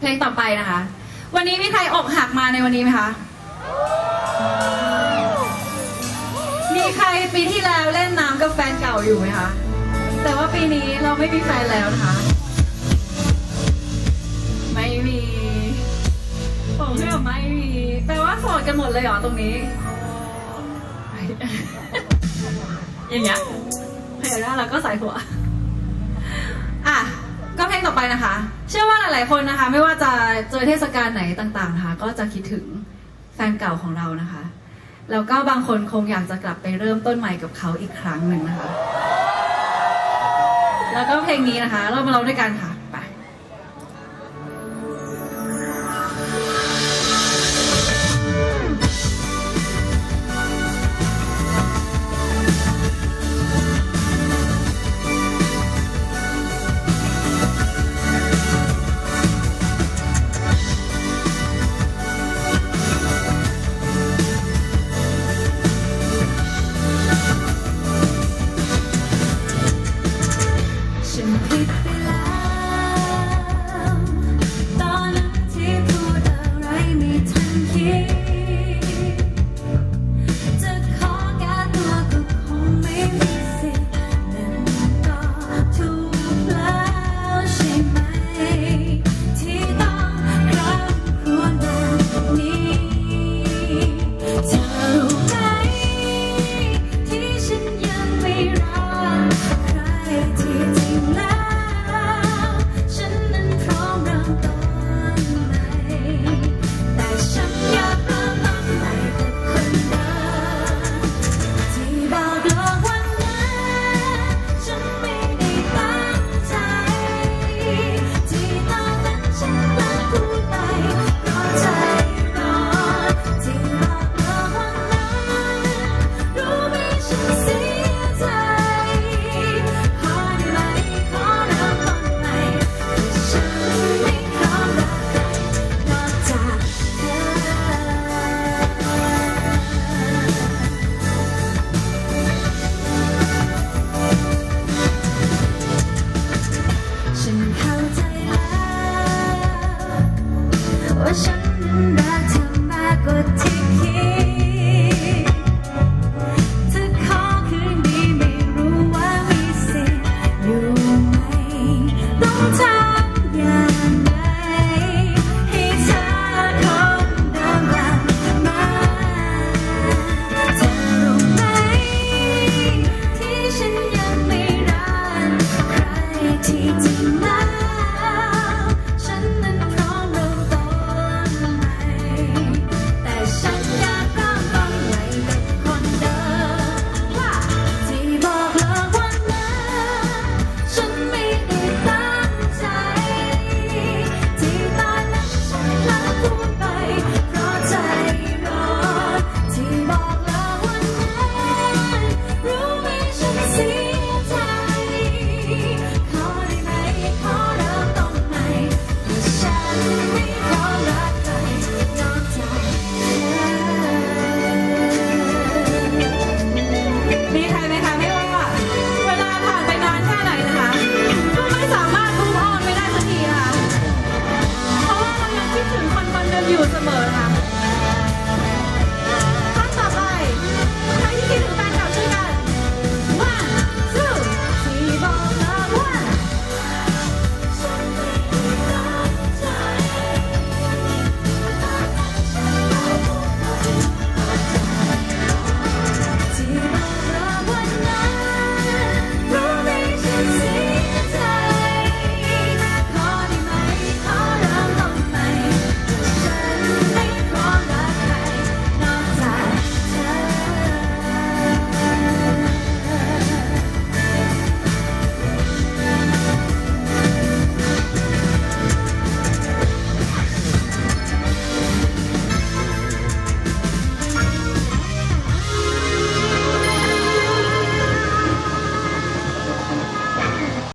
เพลงต่อไปนะคะ วันนี้มีใครอกหักมาในวันนี้ไหมคะ มีใครปีที่แล้วเล่นน้ำกับแฟนเก่าอยู่ไหมคะ แต่ว่าปีนี้เราไม่มีแฟนแล้วนะคะ ไม่มีผมเชื่อไม่มี แปลว่าโสดกันหมดเลยเหรอตรงนี้ อย่างเงี้ยเห็นแล้วเราก็ใส่หัว อะ ก็เพลงต่อไปนะคะ เชื่อว่าหลาย ๆ คนนะคะ ไม่ว่าจะเจอเทศกาลไหนต่าง ๆ นะคะ ก็จะคิดถึงแฟนเก่าของเรานะคะ แล้วก็บางคนคงอยากจะกลับไปเริ่มต้นใหม่กับเขาอีกครั้งหนึ่งนะคะ แล้วก็เพลงนี้นะคะ เรามาร้องด้วยกันค่ะ